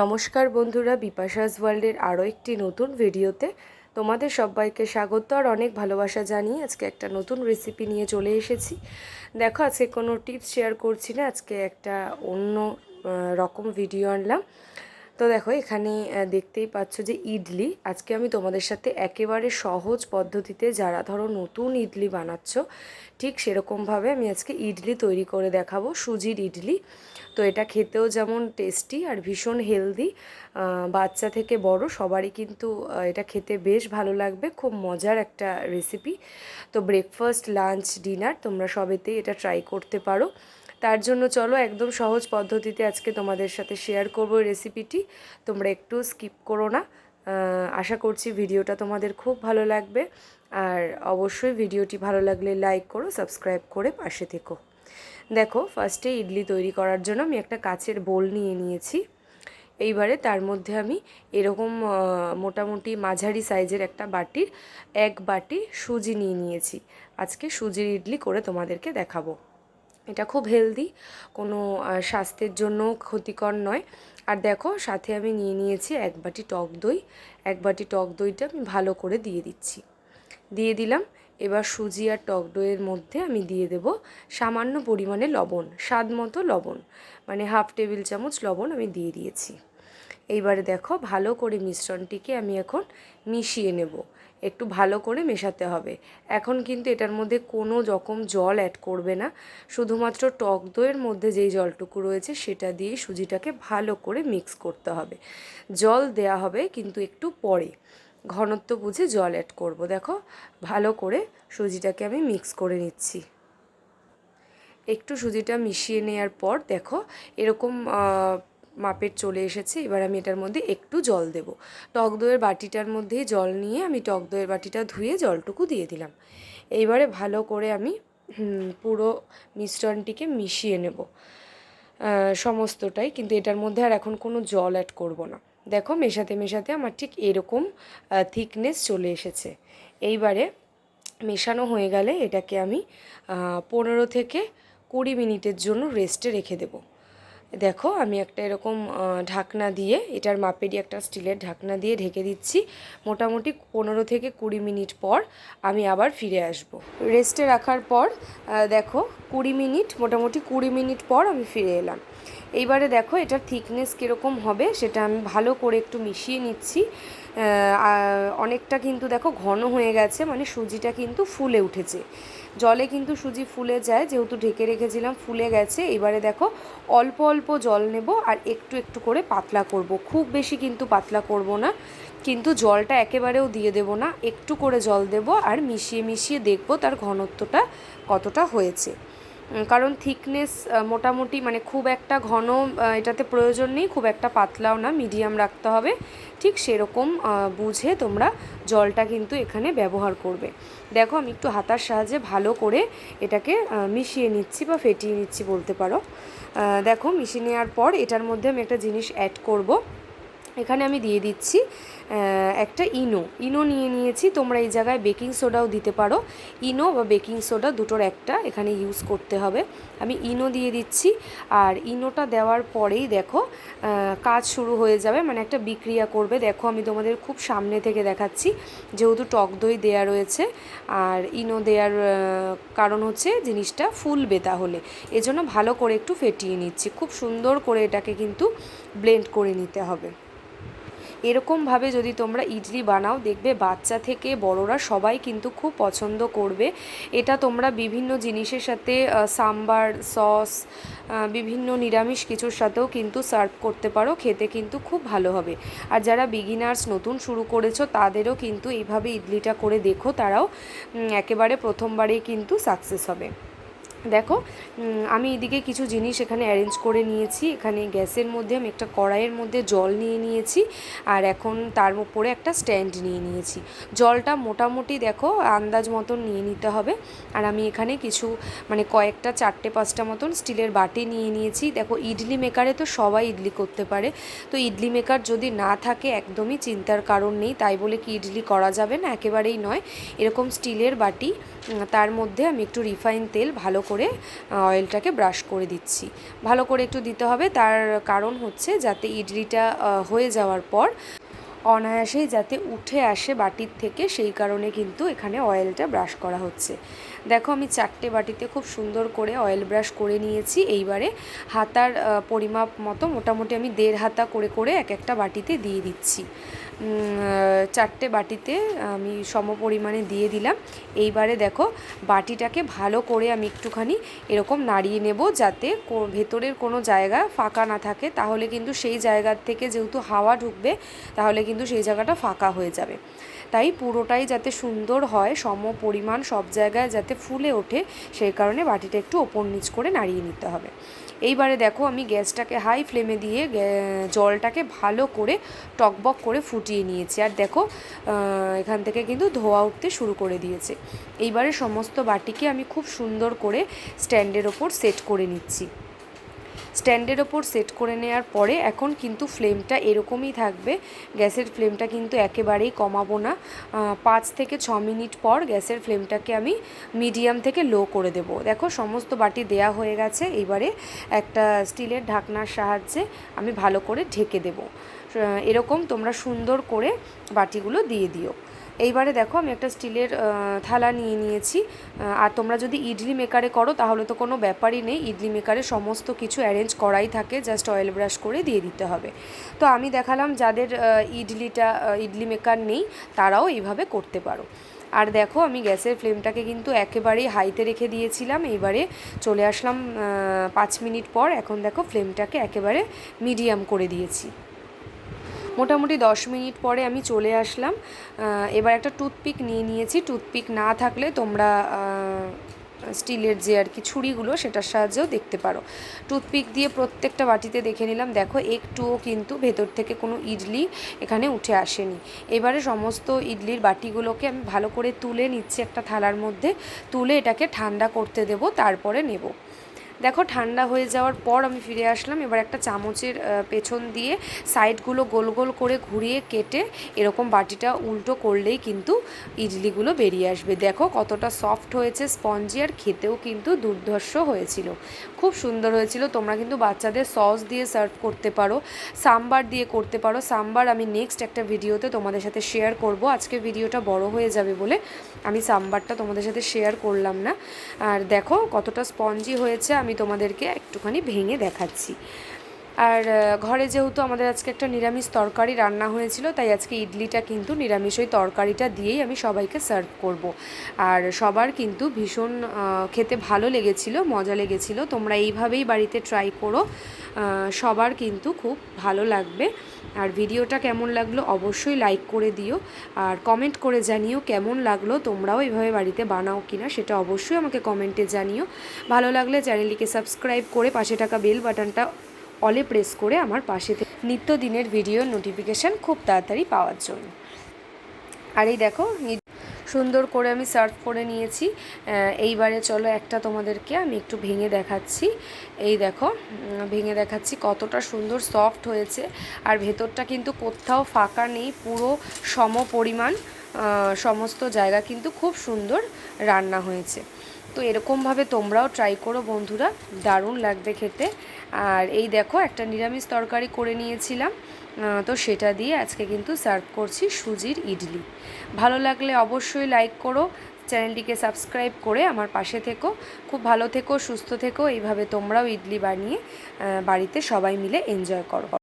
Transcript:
নমস্কার বন্ধুরা, বিপাশাস ওয়ার্ল্ডের আরও একটি নতুন ভিডিওতে তোমাদের সবাইকে স্বাগত আর অনেক ভালোবাসা জানিয়ে আজকে একটা নতুন রেসিপি নিয়ে চলে এসেছি। দেখো, আজকে কোনো টিপস শেয়ার করছি না, আজকে একটা অন্য রকম ভিডিও আনলাম। তো দেখো, এখানে দেখতেই পাচ্ছ যে ইডলি। আজকে আমি তোমাদের সাথে একেবারে সহজ পদ্ধতিতে যারা ধরো নতুন ইডলি বানাচ্ছ, ঠিক সেরকমভাবে আমি আজকে ইডলি তৈরি করে দেখাবো, সুজির ইডলি। তো এটা খেতেও যেমন টেস্টি আর ভীষণ হেলদি বাচ্চা থেকে বড় সবারই কিন্তু এটা খেতে বেশ ভালো লাগবে, খুব মজার একটা রেসিপি তো ব্রেকফাস্ট লাঞ্চ ডিনার তোমরা সবেতেই এটা ট্রাই করতে পারো। তার জন্য চলো একদম সহজ পদ্ধতিতে আজকে তোমাদের সাথে শেয়ার করব রেসিপিটি তোমরা একটু স্কিপ করো না। আশা করছি ভিডিওটা তোমাদের খুব ভালো লাগবে। আর অবশ্যই ভিডিওটি ভালো লাগলে লাইক করো সাবস্ক্রাইব করে পাশে থেকো। দেখো ফার্স্টে ইডলি তৈরি করার জন্য আমি একটা কাচের বোল নিয়ে নিয়েছি। এইবারে তার মধ্যে আমি এরকম মোটামুটি মাঝারি সাইজের একটা বাটির, এক বাটি সুজি নিয়ে নিয়েছি। আজকে সুজির ইডলি করে তোমাদেরকে দেখাবো। এটা খুব হেলদি কোনো স্বাস্থ্যের জন্য ক্ষতিকর নয়। আর দেখো, সাথে আমি নিয়ে নিয়েছি এক বাটি টক দই। এক বাটি টক দইটা আমি ভালো করে দিয়ে দিচ্ছি। দিয়ে দিলাম, এবার সুজি আর টক দইয়ের মধ্যে আমি দিয়ে দেব সামান্য পরিমাণে লবণ, স্বাদ মতো লবণ। মানে হাফ টেবিল চামচ লবণ আমি দিয়ে দিয়েছি। এইবারে দেখো, ভালো করে মিশ্রণটিকে আমি এখন মিশিয়ে নেব। একটু ভালো করে মেশাতে হবে। এখন কিন্তু এটার মধ্যে কোনো রকম জল অ্যাড করবে না। শুধুমাত্র টক দইয়ের মধ্যে যেই জলটুকু রয়েছে সেটা দিয়ে সুজিটাকে ভালো করে মিক্স করতে হবে। জল দেয়া হবে কিন্তু একটু পরে। ঘনত্ব বুঝে জল অ্যাড করব। দেখো, ভালো করে সুজিটাকে আমি মিক্স করে নিচ্ছি। একটু সুজিটা মিশিয়ে নেওয়ার পর দেখো, এরকম মাপের চলে এসেছে, এবার আমি এটার মধ্যে একটু জল দেব। টক দইয়ের বাটিটার মধ্যেই জল নিয়ে আমি টক দইয়ের বাটিটা ধুয়ে জলটুকু দিয়ে দিলাম। এইবারে ভালো করে আমি পুরো মিশ্রণটিকে মিশিয়ে নেব। সমস্তটাই, কিন্তু এটার মধ্যে আর এখন কোনো জল অ্যাড করব না। দেখো, মেশাতে মেশাতে আমার ঠিক এরকম থিকনেস চলে এসেছে। এইবারে মেশানো হয়ে গেলে এটাকে আমি পনেরো থেকে কুড়ি মিনিটের জন্য রেস্টে রেখে দেবো। দেখো, আমি একটা এরকম ঢাকনা দিয়ে, এটার মাপেরই একটা স্টিলের ঢাকনা দিয়ে ঢেকে দিচ্ছি। মোটামুটি পনেরো থেকে কুড়ি মিনিট পর আমি আবার ফিরে আসব। রেস্টে রাখার পর দেখো, কুড়ি মিনিট, মোটামুটি কুড়ি মিনিট পর আমি ফিরে এলাম। এইবারে দেখো, এটার থিকনেস কীরকম হবে সেটা আমি ভালো করে একটু মিশিয়ে নিচ্ছি। অনেকটা কিন্তু দেখো ঘন হয়ে গেছে মানে সুজিটা কিন্তু ফুলে উঠেছে। জলে কিন্তু সুজি ফুলে যায়, যেহেতু ঢেকে রেখেছিলাম, ফুলে গেছে। এবারে দেখো, অল্প অল্প জল নেব আর একটু একটু করে পাতলা করব। খুব বেশি কিন্তু পাতলা করব না, কিন্তু জলটা একেবারেও দিয়ে দেব না। একটু করে জল দেব আর মিশিয়ে মিশিয়ে দেখব তার ঘনত্বটা কতটা হয়েছে। কারণ থিকনেস মোটামুটি মানে খুব একটা ঘন এটাতে প্রয়োজন নেই, খুব একটা পাতলাও না মিডিয়াম রাখতে হবে। ঠিক সেরকম বুঝে তোমরা জলটা কিন্তু এখানে ব্যবহার করবে। দেখো, আমি একটু হাতার সাহায্যে ভালো করে এটাকে মিশিয়ে নিচ্ছি বা ফেটিয়ে নিচ্ছি বলতে পারো। দেখো, মিশিয়ে নেওয়ার পর এটার মধ্যে আমি একটা জিনিস অ্যাড করব। এখানে আমি দিয়ে দিচ্ছি একটা ইনো। ইনো নিয়ে নিয়েছি, তোমরা এই জায়গায় বেকিং সোডাও দিতে পারো। ইনো বা বেকিং সোডা দুটোর একটা এখানে ইউজ করতে হবে। আমি ইনো দিয়ে দিচ্ছি, আর ইনোটা দেওয়ার পরেই দেখো কাজ শুরু হয়ে যাবে মানে একটা বিক্রিয়া করবে। দেখো, আমি তোমাদের খুব সামনে থেকে দেখাচ্ছি, যেহেতু টক দই দেয়া রয়েছে, আর ইনো দেওয়ার কারণ হচ্ছে জিনিসটা ফুলবে তাহলে। এজন্য ভালো করে একটু ফেটিয়ে নিচ্ছি। খুব সুন্দর করে এটাকে কিন্তু ব্লেন্ড করে নিতে হবে। এরকমভাবে যদি তোমরা ইডলি বানাও, দেখবে বাচ্চা থেকে বড়রা সবাই কিন্তু খুব পছন্দ করবে। এটা তোমরা বিভিন্ন জিনিসের সাথে সাম্বার, সস বিভিন্ন নিরামিষ কিছুর সাথেও কিন্তু সার্ভ করতে পারো, খেতে কিন্তু খুব ভালো হবে। আর যারা বিগিনার্স নতুন শুরু করেছ, তাদেরও কিন্তু এইভাবে ইডলিটা করে দেখো, তারাও একেবারে প্রথমবারেই কিন্তু সাকসেস হবে। দেখো আমি এদিকে কিছু জিনিস এখানে অ্যারেঞ্জ করে নিয়েছি। এখানে গ্যাসের মধ্যে আমি একটা কড়াইয়ের মধ্যে জল নিয়ে নিয়েছি আর এখন তার উপরে একটা স্ট্যান্ড নিয়ে নিয়েছি। জলটা মোটামুটি দেখো আন্দাজ মতন নিয়ে নিতে হবে। আর আমি এখানে কিছু মানে কয়েকটা, চারটে, পাঁচটা মতন স্টিলের বাটি নিয়ে নিয়েছি। দেখো, ইডলি মেকারে তো সবাই ইডলি করতে পারে। তো ইডলি মেকার যদি না থাকে, একদমই চিন্তার কারণ নেই। তাই বলে কি ইডলি করা যাবে না? একেবারেই নয়। এরকম স্টিলের বাটি তার মধ্যে আমি একটু রিফাইন তেল ভালো করে করে অয়েলটাকে ব্রাশ করে দিচ্ছি। ভালো করে একটু দিতে হবে, তার কারণ হচ্ছে যাতে ইডলিটা হয়ে যাওয়ার পর অনায়াসেই যাতে উঠে আসে বাটির থেকে, সেই কারণে কিন্তু এখানে অয়েলটা ব্রাশ করা হচ্ছে। দেখো আমি চারটে বাটিতে খুব সুন্দর করে অয়েল ব্রাশ করে নিয়েছি। এইবারে হাতার পরিমাপ মতো মোটামুটি আমি দেড় হাতা করে করে এক একটা বাটিতে দিয়ে দিচ্ছি। চারটে বাটিতে আমি সম পরিমাণে দিয়ে দিলাম। এইবারে দেখো, বাটিটাকে ভালো করে আমি একটুখানি এরকম নাড়িয়ে নেব যাতে ভেতরের কোনো জায়গা ফাঁকা না থাকে। তাহলে কিন্তু সেই জায়গার থেকে যেহেতু হাওয়া ঢুকবে, তাহলে কিন্তু সেই জায়গাটা ফাঁকা হয়ে যাবে। তাই পুরোটাই যাতে সুন্দর হয়, সম পরিমাণ সব জায়গায় যাতে ফুলে ওঠে, সেই কারণে বাটিটা একটু ওপর নিচ করে নাড়িয়ে নিতে হবে। এইবারে দেখো আমি গ্যাসটাকে হাই ফ্লেমে দিয়ে জলটাকে ভালো করে টকবক করে ফুটিয়ে নিয়েছি। আর দেখো এখান থেকে কিন্তু ধোয়া উঠতে শুরু করে দিয়েছে। এইবারে সমস্ত বাটিকে আমি খুব সুন্দর করে স্ট্যান্ডের ওপর সেট করে নিচ্ছি। স্ট্যান্ডের ওপর সেট করে নেওয়ার পরে এখন কিন্তু ফ্লেমটা এরকমই থাকবে। গ্যাসের ফ্লেমটা কিন্তু একেবারেই কমাবো না। পাঁচ থেকে ছ মিনিট পর গ্যাসের ফ্লেমটাকে আমি মিডিয়াম থেকে লো করে দেব। দেখো, সমস্ত বাটি দেয়া হয়ে গেছে। এবারে একটা স্টিলের ঢাকনার সাহায্যে আমি ভালো করে ঢেকে দেব। এরকম তোমরা সুন্দর করে বাটিগুলো দিয়ে দিও। এইবারে দেখো আমি একটা স্টিলের থালা নিয়ে নিয়েছি। আর তোমরা যদি ইডলি মেকারে করো, তাহলে তো কোনো ব্যাপারই নেই। ইডলি মেকারে সমস্ত কিছু অ্যারেঞ্জ করাই থাকে জাস্ট অয়েল ব্রাশ করে দিয়ে দিতে হবে। তো আমি দেখালাম যাদের ইডলিটা ইডলি মেকার নেই, তারাও এইভাবে করতে পারো। আর দেখো আমি গ্যাসের ফ্লেমটাকে কিন্তু একেবারেই হাইতে রেখে দিয়েছিলাম। এইবারে চলে আসলাম পাঁচ মিনিট পর। এখন দেখো ফ্লেমটাকে একেবারে মিডিয়াম করে দিয়েছি। মোটামুটি দশ মিনিট পরে আমি চলে আসলাম। এবার একটা টুথপিক নিয়ে নিয়েছি। টুথপিক না থাকলে তোমরা স্টিলের যে আর কি ছুরিগুলো সেটার সাহায্যেও দেখতে পারো। টুথপিক দিয়ে প্রত্যেকটা বাটিতে দেখে নিলাম। দেখো, একটুও কিন্তু ভেতর থেকে কোনো ইডলি এখানে উঠে আসেনি। এবারে সমস্ত ইডলির বাটিগুলোকে আমি ভালো করে তুলে নিচ্ছি একটা থালার মধ্যে। তুলে এটাকে ঠান্ডা করতে দেব, তারপরে নেব। দেখো, ঠান্ডা হয়ে যাওয়ার পর আমি ফিরে আসলাম। এবার একটা চামচের পেছন দিয়ে সাইডগুলো গোল গোল করে ঘুরিয়ে কেটে এরকম বাটিটা উল্টো করলেই কিন্তু ইডলিগুলো বেরিয়ে আসবে। দেখো, কতটা সফট হয়েছে স্পঞ্জি আর খেতেও কিন্তু দুর্ধর্ষ হয়েছিল। খুব সুন্দর হয়েছিল। তোমরা কিন্তু বাচ্চাদের সস দিয়ে সার্ভ করতে পারো, সাম্বার দিয়ে করতে পারো। সাম্বার আমি নেক্সট একটা ভিডিওতে তোমাদের সাথে শেয়ার করব। আজকে ভিডিওটা বড় হয়ে যাবে বলে আমি সাম্বারটা তোমাদের সাথে শেয়ার করলাম না। আর দেখো, কতটা স্পঞ্জি হয়েছে। আমি তোমাদেরকে একটুখানি ভেঙে দেখাচ্ছি। আর ঘরে যেহেতু আমাদের আজকে একটা নিরামিষ তরকারি রান্না হয়েছিল, তাই আজকে ইডলিটা কিন্তু নিরামিষ ওই তরকারিটা দিয়েই আমি সবাইকে সার্ভ করব। আর সবার কিন্তু ভীষণ খেতে ভালো লেগেছিল, মজা লেগেছিল। তোমরা এইভাবেই বাড়িতে ট্রাই করো। সবার কিন্তু খুব ভালো লাগবে। আর ভিডিওটা কেমন লাগল অবশ্যই লাইক করে দিও। আর কমেন্ট করে জানিও কেমন লাগল, তোমরাও এভাবে বাড়িতে বানাও কিনা সেটা অবশ্যই আমাকে কমেন্টে জানিও। ভালো লাগলে চ্যানেলটিকে সাবস্ক্রাইব করে পাশে থাকা বেল বাটনটা অলে প্রেস করে আমার পাশে নিত্যদিনের ভিডিও নোটিফিকেশান খুব তাড়াতাড়ি পাওয়ার জন্য। আর এই দেখো সুন্দর করে আমি সার্ভ করে নিয়েছি। এইবারে চলো একটা তোমাদেরকে আমি একটু ভেঙে দেখাচ্ছি। এই দেখো ভেঙে দেখাচ্ছি কতটা সুন্দর সফট হয়েছে। আর ভেতরটা কিন্তু কোথাও ফাঁকা নেই, পুরো সম পরিমাণ সমস্ত জায়গা কিন্তু খুব সুন্দর রান্না হয়েছে। তো এরকমভাবে তোমরাও ট্রাই করো বন্ধুরা, দারুণ লাগবে খেতে। আর এই দেখো একটা নিরামিষ তরকারি করে নিয়েছিলাম তো সেটা দিয়ে আজকে কিন্তু সার্ভ করছি সুজির ইডলি। ভালো লাগলে অবশ্যই লাইক করো, চ্যানেলটিকে সাবস্ক্রাইব করে আমার পাশে থেকো। খুব ভালো থেকো, সুস্থ থেকো, এইভাবে তোমরাও ইডলি বানিয়ে বাড়িতে সবাই মিলে এনজয় করো।